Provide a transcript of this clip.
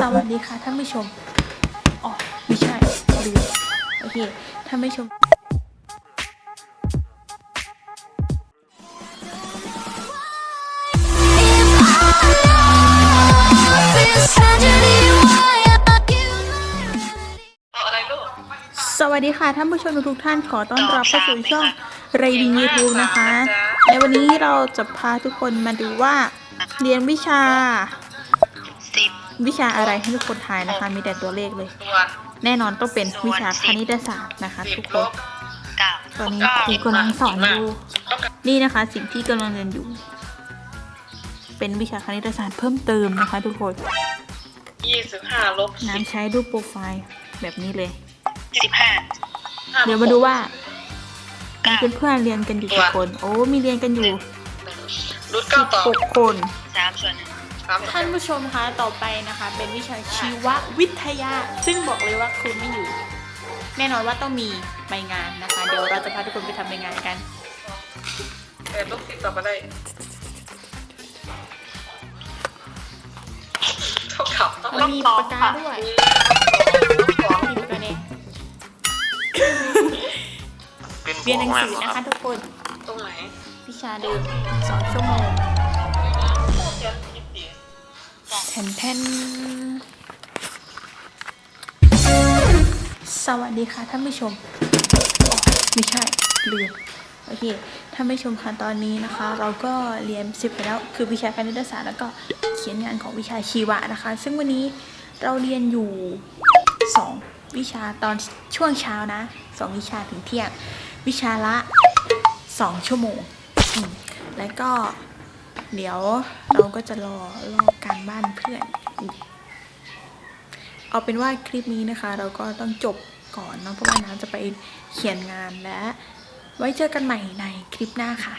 สวัสดีค่ะท่านผู้ชม อ๋อ ไม่ใช่ลืมโอเค ท่านผู้ชมสวัสดีค่ะท่านผู้ชมทุกท่านขอต้อนรับเข้าสู่ช่องไรดิงยูทูบนะคะ ในวันนี้เราจะพาทุกคนมาดูว่า เรียนวิชา วิชาอะไรให้ทุกคนทายนะคะ มีแต่ตัวเลขเลย ส่วนแน่นอนต้องเป็นวิชาคณิตศาสตร์นะคะ สิทุบกคลนบเก้าตอนนี้ครูกำลังสอนอยู่นี่นะคะ สิ่งที่กำลังเรียนอยู่ เป็นวิชาคณิตศาสตร์เพิ่มเติมนะคะ ทุกคนยี่สิบห้าลบน้ำใช้รูปโปรไฟล์แบบนี้เลย สิบห้าเดี๋ยวมาดูว่ามีเพื่อนๆเรียนกันอยู่กี่คน โอ้มีเรียนกันอยู่รุดเก้าต่อหกคนสามส่วนหนึ่ง สามท่านผู้ชมคะต่อไปนะคะ เป็นวิชาชีววิทยา ซึ่งบอกเลยว่าครูไม่อยู่ แน่นอนว่าต้องมีใบงานนะคะ เดี๋ยวเราจะพาทุกคนไปทำใบงานกันเอ็ดลบสิบต่อไปได้เท่ากับต้องมันมีปากกาด้วยมีปากกาเนี่ยเป็นเรียนหนังสือนะคะทุกคน ตรงไหน วิชาเดิมสองชั่วโมงเขียนยี่สิบสี่ แทนแทนสวัสดีค่ะท่านผู้ชม ไม่ใช่ลืมโอเคท่านผู้ชมคะตอนนี้นะคะ เราก็เรียนสิบไปแล้วคือวิชาคณิตศาสตร์แล้วก็เขียนงานของวิชาชีวะนะคะ ซึ่งวันนี้เราเรียนอยู่สองวิชาตอนช่วงเช้านะสองวิชาถึงเที่ยง วิชาละสองชั่วโมงมแล้วก็ เดี๋ยวเราก็จะรอรอการบ้านเพื่อน เอาเป็นว่าคลิปนี้นะคะ เราก็ต้องจบก่อนเนาะเพราะว่าน้ำจะไปเขียนงานและ ไว้เจอกันใหม่ในคลิปหน้าค่ะ